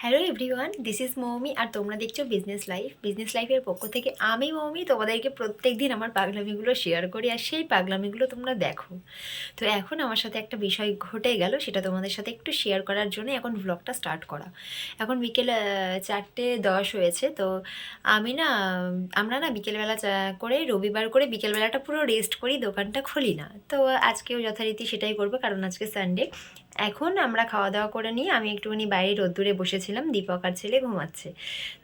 Hello everyone this is Moumi আর তোমরা দেখছ business life business লাইফের পক্ষ থেকে আমি মৌমি তোমাদেরকে প্রত্যেক দিন আমার পাগলামিগুলো শেয়ার করি আর সেই পাগলামিগুলো তোমরা দেখো। তো এখন আমার সাথে একটা বিষয় ঘটে গেল, সেটা তোমাদের সাথে একটু শেয়ার করার জন্য এখন ব্লগটা স্টার্ট করা। এখন বিকেল চারটে দশ হয়েছে, তো আমি না, আমরা না বিকেলবেলা করে রবিবার করে বিকেলবেলাটা পুরো রেস্ট করি, দোকানটা খুলি না। তো আজকেও যথারীতি সেটাই করব, কারণ আজকে সানডে এখন আমরা খাওয়া দাওয়া করে নিয়ে আমি একটুখানি বাইরে রোদ্দুরে বসেছিলাম দীপক আর ছেলে ঘুমাচ্ছে।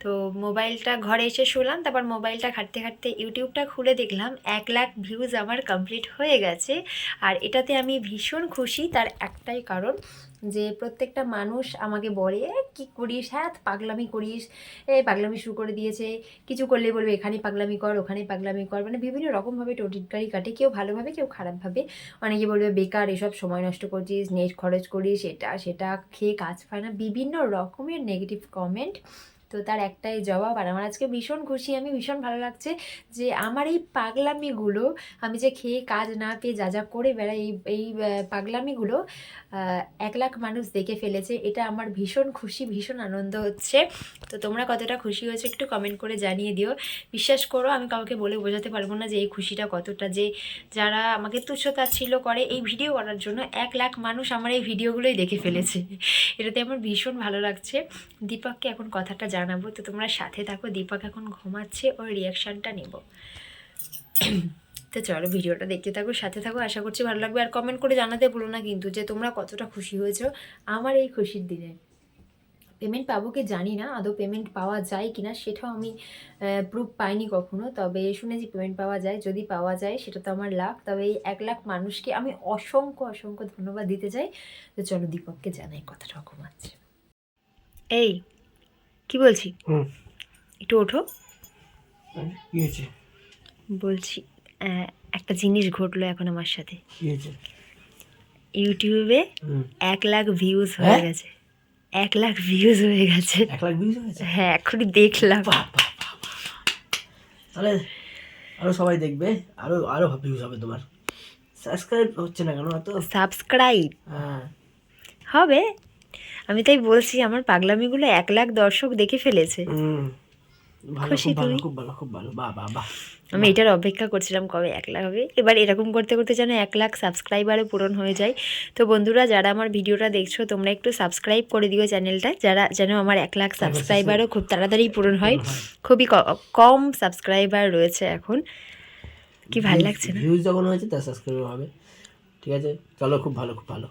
তো মোবাইলটা ঘরে এসে শুলাম, তারপর মোবাইলটা ঘাঁটতে ঘাঁটতে ইউটিউবটা খুলে দেখলাম, এক লাখ ভিউজ আমার কমপ্লিট হয়ে গেছে। আর এটাতে আমি ভীষণ খুশি, তার একটাই কারণ যে প্রত্যেকটা মানুষ আমাকে বলে "এ, কি করিস? হ্যাঁ পাগলামি করিস। এ পাগলামি শুরু করে দিয়েছে। কিছু করলে বলবে এখানে পাগলামি কর ওখানে পাগলামি কর। মানে বিভিন্ন রকমভাবে টোটিটকারি কাটে কেউ ভালোভাবে কেউ খারাপভাবে। অনেকে বলবে বেকার এসব সময় নষ্ট করছিস নেট খরচ করিস এটা সেটা খেয়ে কাজ পায় না। বিভিন্ন রকমের নেগেটিভ কমেন্ট তো তার একটাই জবাব, আর আমার আজকে ভীষণ খুশি, আমি ভীষণ ভালো লাগছে যে আমার এই পাগলামিগুলো, আমি যে খেয়ে কাজ না পেয়ে যা যা করে বেড়াই, এই এই পাগলামিগুলো এক লাখ মানুষ দেখে ফেলেছে, এটা আমার ভীষণ খুশি, ভীষণ আনন্দ হচ্ছে। তো তোমরা কতটা খুশি হয়েছে একটু কমেন্ট করে জানিয়ে দিও। বিশ্বাস করো, আমি কাউকে বলে বোঝাতে পারব না যে এই খুশিটা কতটা, যে যারা আমাকে তুচ্ছতাচ্ছিল্য করে এই ভিডিও করার জন্য এক লাখ মানুষ আমার এই ভিডিওগুলোই দেখে ফেলেছে। এটাতে আমার ভীষণ ভালো লাগছে। দীপককে এখন কথাটা জানাব। তো তোমরা সাথে থাকো, দীপক এখন ঘুমাচ্ছে, ওর রিয়াকশানটা নেব। তো চলো ভিডিওটা দেখতে থাকো, সাথে থাকো, আশা করছি ভালো লাগবে। আর কমেন্ট করে জানাতে ভুলো না কিন্তু যে তোমরা কতটা খুশি হয়েছো আমার এই খুশির দিনে। পেমেন্ট পাবো কি জানি না, আদৌ পেমেন্ট পাওয়া যায় কিনা সেটাও আমি প্রুফ পাইনি কখনো। তবে শুনেছি পেমেন্ট পাওয়া যায়, যদি পাওয়া যায় সেটা তো আমার লাখ তবে এই এক লাখ মানুষকে আমি অসংখ্য অসংখ্য ধন্যবাদ দিতে চাই। তো চলো দীপককে জানাই কথাটা ঘুমাচ্ছে। এই কি বলছি? হুম। একটু ওঠো। বলছি একটা জিনিস ঘটলো এখন আমার সাথে। ইউটিউবে এক লাখ ভিউজ হয়ে হ্যাঁ? গেছে। এক লাখ ভিউজ হয়ে গেছে। এক লাখ ভিউজ হয়েছে হ্যাঁ এখনই দেখলাম। তাহলে আরও সবাই দেখবে আরও আরও ভিউজ হবে তোমার। সাবস্ক্রাইব হচ্ছে না কেন? এত সাবস্ক্রাইব হ্যাঁ। হবে। আমি তাই বলছি আমার পাগলামিগুলো এক লাখ দর্শক দেখে ফেলেছে। খুশি খুব ভালো তুমি? খুব ভালো খুব ভালো বাহ বাহ বাহ। আমি এটার অপেক্ষা করছিলাম কবে এক লাখ হবে। এবার এরকম করতে করতে যেন এক লাখ সাবস্ক্রাইবারও পূরণ হয়ে যায়। তো বন্ধুরা যারা আমার ভিডিওটা দেখছ তোমরা একটু সাবস্ক্রাইব করে দিও চ্যানেলটা যারা যেন আমার এক লাখ সাবস্ক্রাইবারও খুব তাড়াতাড়ি পূরণ হয়। খুবই কম সাবস্ক্রাইবার রয়েছে এখন। কি ভালো লাগছে না? ভিউজ যখন হয়েছে তার সাবস্ক্রাইব হবে। ঠিক আছে? চলো খুব ভালো খুব ভালো।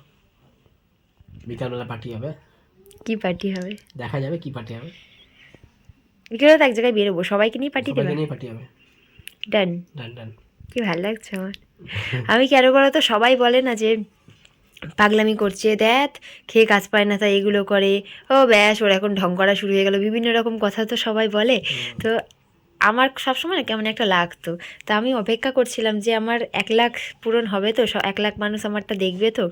বিকালবেলা পার্টি হবে। কি পার্টি হবে? দেখা যাবে কি পার্টি হবে। বিকেলে তো এক জায়গায় বেরোবো সবাইকে নিয়ে পার্টি দেবে? নিয়ে পার্টি হবে। ডান ডান ডান কি ভালো লাগছে আমার। আমি কেন বলো তো সবাই বলে না যে পাগলামি করছে দেখ খেয়ে কাজ পায় না তাই এগুলো করে। ও ব্যাস ওর এখন ঢং করা শুরু হয়ে গেল। বিভিন্ন রকম কথা তো সবাই বলে। তো আমার সবসময় না কেমন একটা লাগতো। তা আমি অপেক্ষা করছিলাম যে আমার এক লাখ পূরণ হবে তো এক লাখ মানুষ আমারটা দেখবে তো।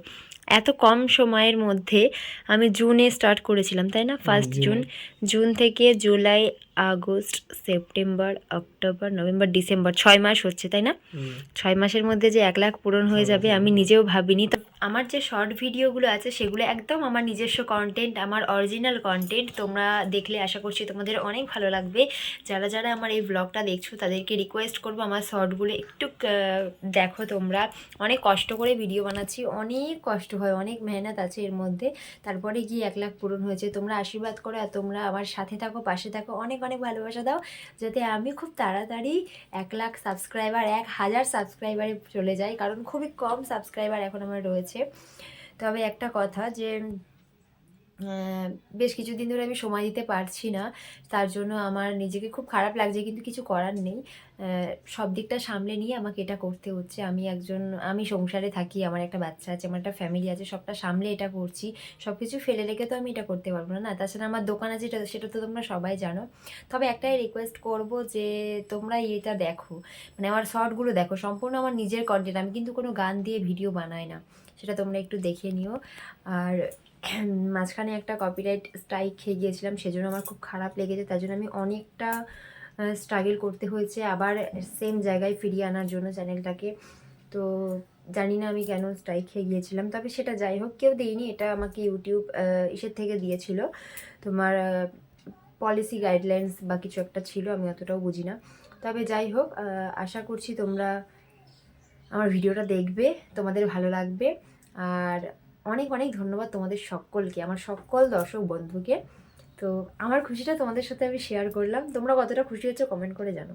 এত কম সময়ের মধ্যে আমি জুনে স্টার্ট করেছিলাম তাই না? First June. জুন। থেকে July August September October November December ছয় মাস হচ্ছে তাই না? ছয় মাসের মধ্যে যে এক লাখ পূরণ হয়ে যাবে আমি নিজেও ভাবিনি। তো আমার যে শর্ট ভিডিওগুলো আছে, সেগুলো একদম আমার নিজস্ব কন্টেন্ট আমার অরিজিনাল কন্টেন্ট তোমরা দেখলে আশা করছি তোমাদের অনেক ভালো লাগবে। যারা যারা আমার এই ব্লগটা দেখছ, তাদেরকে রিকোয়েস্ট করব আমার শর্টগুলো একটু দেখো তোমরা। অনেক কষ্ট করে ভিডিও বানাচ্ছি, অনেক কষ্ট হয়, অনেক মেহনত আছে এর মধ্যে। তারপরে গিয়ে এক লাখ পূরণ হয়েছে। তোমরা আশীর্বাদ করো আর তোমরা আমার সাথে থাকো, পাশে থাকো। অনেক অনেক ভালোবাসা দাও, যাতে আমি খুব তাড়াতাড়ি এক লাখ সাবস্ক্রাইবার এক হাজার সাবস্ক্রাইবারে চলে যাই। কারণ খুবই কম সাবস্ক্রাইবার এখন আমার রয়েছে। তবে একটা কথা যে বেশ কিছুদিন ধরে আমি সময় দিতে পারছি না। তার জন্য আমার নিজেকে খুব খারাপ লাগছে, কিন্তু কিছু করার নেই। সব দিকটা সামলে নিয়ে আমাকে এটা করতে হচ্ছে। আমি একজন, আমি সংসারে থাকি, আমার একটা বাচ্চা আছে, আমার একটা ফ্যামিলি আছে, সবটা সামলে এটা করছি। সব কিছু ফেলে রেখে তো আমি এটা করতে পারব না। না, তাছাড়া আমার দোকান আছে এটা সেটা তো তোমরা সবাই জানো। তবে একটাই রিকোয়েস্ট করব যে, তোমরা এটা দেখো। মানে আমার শর্টগুলো দেখো। সম্পূর্ণ আমার নিজের কন্টেন্ট আমি কিন্তু কোনো গান দিয়ে ভিডিও বানাই না। সেটা তোমরা একটু দেখে নিও। আর মাঝখানে একটা কপিরাইট স্ট্রাইক খেয়ে গিয়েছিলাম, সেজন্য আমার খুব খারাপ লেগেছে। তার জন্য আমি অনেকটা স্ট্রাগল করতে হয়েছে। আবার সেম জায়গায় ফিরিয়ে আনার জন্য চ্যানেলটাকে তো জানি না আমি কেন স্ট্রাইক খেয়ে গিয়েছিলাম। তবে সেটা যাই হোক, কেউ দেয়নি। এটা আমাকে ইউটিউব ইসের থেকে দিয়েছিল। তোমার পলিসি গাইডলাইন্স বা কিছু একটা ছিল, আমি অতটাও বুঝি না। তবে যাই হোক আশা করছি তোমরা আমার ভিডিওটা দেখবে, তোমাদের ভালো লাগবে। আর অনেক অনেক ধন্যবাদ তোমাদের সকলকে, আমার সকল দর্শক বন্ধুকে। তো আমার খুশিটা তোমাদের সাথে আমি শেয়ার করলাম। তোমরা কতটা খুশি হচ্ছে কমেন্ট করে জানো।